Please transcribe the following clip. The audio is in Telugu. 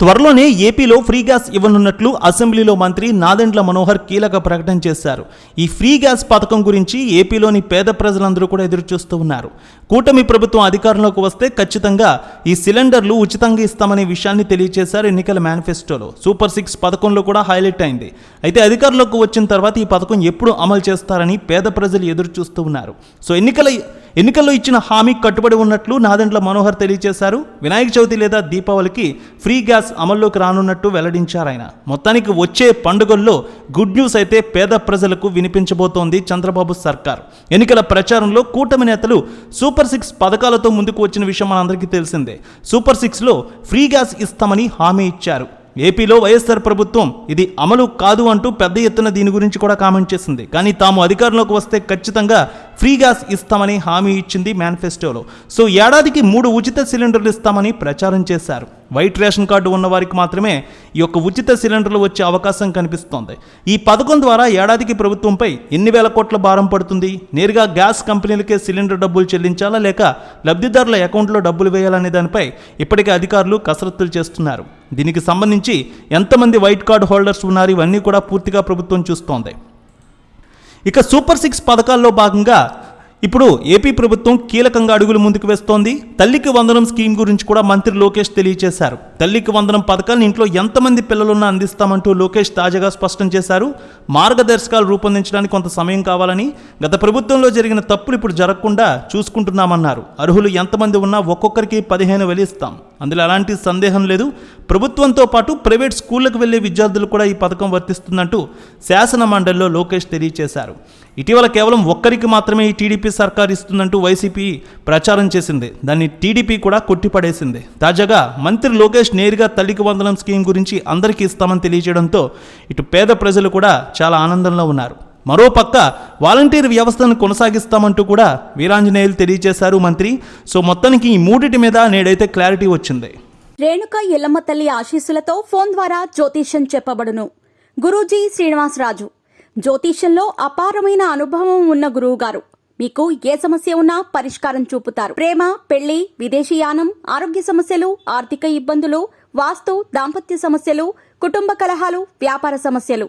త్వరలోనే ఏపీలో ఫ్రీ గ్యాస్ ఇవ్వనున్నట్లు అసెంబ్లీలో మంత్రి నాదెండ్ల మనోహర్ కీలక ప్రకటన చేశారు. ఈ ఫ్రీ గ్యాస్ పథకం గురించి ఏపీలోని పేద ప్రజలందరూ కూడా ఎదురుచూస్తూ ఉన్నారు. కూటమి ప్రభుత్వం అధికారంలోకి వస్తే ఖచ్చితంగా ఈ సిలిండర్లు ఉచితంగా ఇస్తామనే విషయాన్ని తెలియజేశారు ఎన్నికల మేనిఫెస్టోలో. సూపర్ సిక్స్ పథకంలో కూడా హైలైట్ అయింది. అయితే అధికారంలోకి వచ్చిన తర్వాత ఈ పథకం ఎప్పుడు అమలు చేస్తారని పేద ప్రజలు ఎదురుచూస్తూ ఉన్నారు. సో ఎన్నికల ఎన్నికల్లో ఇచ్చిన హామీ కట్టుబడి ఉన్నట్లు నాదెండ్ల మనోహర్ తెలియజేశారు. వినాయక చవితి లేదా దీపావళికి ఫ్రీ గ్యాస్ అమల్లోకి రానున్నట్టు వెల్లడించారు ఆయన. మొత్తానికి వచ్చే పండుగల్లో గుడ్ న్యూస్ అయితే పేద ప్రజలకు వినిపించబోతోంది చంద్రబాబు సర్కార్. ఎన్నికల ప్రచారంలో కూటమి నేతలు సూపర్ సిక్స్ పథకాలతో ముందుకు వచ్చిన విషయం మనందరికీ తెలిసిందే. సూపర్ సిక్స్లో ఫ్రీ గ్యాస్ ఇస్తామని హామీ ఇచ్చారు. ఏపీలో వైఎస్ఆర్ ప్రభుత్వం ఇది అమలు కాదు అంటూ పెద్ద ఎత్తున దీని గురించి కూడా కామెంట్ చేసింది. కానీ తాము అధికారంలోకి వస్తే ఖచ్చితంగా ఫ్రీ గ్యాస్ ఇస్తామని హామీ ఇచ్చింది మేనిఫెస్టోలో. సో ఏడాదికి మూడు ఉచిత సిలిండర్లు ఇస్తామని ప్రచారం చేశారు. వైట్ రేషన్ కార్డు ఉన్న వారికి మాత్రమే ఈ యొక్క ఉచిత సిలిండర్లు వచ్చే అవకాశం కనిపిస్తోంది. ఈ పథకం ద్వారా ఏడాదికి ప్రభుత్వంపై ఎన్ని వేల కోట్ల భారం పడుతుంది? నేరుగా గ్యాస్ కంపెనీలకే సిలిండర్ డబ్బులు చెల్లించాలా? లేక లబ్ధిదారుల అకౌంట్లో డబ్బులు వేయాలనే దానిపై ఇప్పటికే అధికారులు కసరత్తులు చేస్తున్నారు. దీనికి సంబంధించి ఎంతమంది వైట్ కార్డ్ హోల్డర్స్ ఉన్నారు? ఇవన్నీ కూడా పూర్తిగా ప్రభుత్వం చూస్తోంది. ఇక సూపర్ సిక్స్ పథకాల్లో భాగంగా ఇప్పుడు ఏపీ ప్రభుత్వం కీలకంగా అడుగులు ముందుకు వేస్తోంది. తల్లికి వందనం స్కీమ్ గురించి కూడా మంత్రి లోకేష్ తెలియజేశారు తల్లికి వందనం పథకాన్ని ఇంట్లో ఎంతమంది పిల్లలున్నా అందిస్తామంటూ లోకేష్ తాజాగా స్పష్టం చేశారు. మార్గదర్శకాలు రూపొందించడానికి కొంత సమయం కావాలని గత ప్రభుత్వంలో జరిగిన తప్పులు ఇప్పుడు జరగకుండా చూసుకుంటున్నామన్నారు. అర్హులు ఎంతమంది ఉన్నా ఒక్కొక్కరికి పదిహేను వేలు ఇస్తాం. అందులో అలాంటి సందేహం లేదు. ప్రభుత్వంతో పాటు ప్రైవేట్ స్కూళ్ళకు వెళ్ళే విద్యార్థులు కూడా ఈ పథకం వర్తిస్తుందంటూ శాసన మండలిలో లోకేష్ తెలియజేశారు ఇటీవల కేవలం ఒక్కరికి మాత్రమే ఈ టీడీపీ సర్కార్ ఇస్తుందంటూ వైసీపీ ప్రచారం చేసింది. దాన్ని టీడీపీ కూడా కొట్టిపడేసింది. తాజాగా మంత్రి లోకేష్ నేరుగా తల్లికి వందనం స్కీమ్ గురించి అందరికీ ఇస్తామని తెలియజేయడంతో ఇటు పేద ప్రజలు కూడా చాలా ఆనందంలో ఉన్నారు. మరోపక్క వాలంటీర్ వ్యవస్థను కొనసాగిస్తామంటూ కూడా వీరాంజనేయులు తెలియజేశారు మంత్రి. సో మొత్తానికి ఈ మూడిటి మీద నేడైతే క్లారిటీ వచ్చింది. రేణుక ఎల్లమ్మ తల్లి ఆశీస్సులతో ఫోన్ ద్వారా జ్యోతిష్యం చెప్పబడును. గురూజీ శ్రీనివాసరాజు. జ్యోతిష్యంలో అపారమైన అనుభవం ఉన్న గురువుగారు. మీకు ఏ సమస్య ఉన్నా పరిష్కారం చూపుతారు. ప్రేమ పెళ్ళి విదేశీయానం ఆరోగ్య సమస్యలు ఆర్థిక ఇబ్బందులు వాస్తు దాంపత్య సమస్యలు కుటుంబ కలహాలు వ్యాపార సమస్యలు.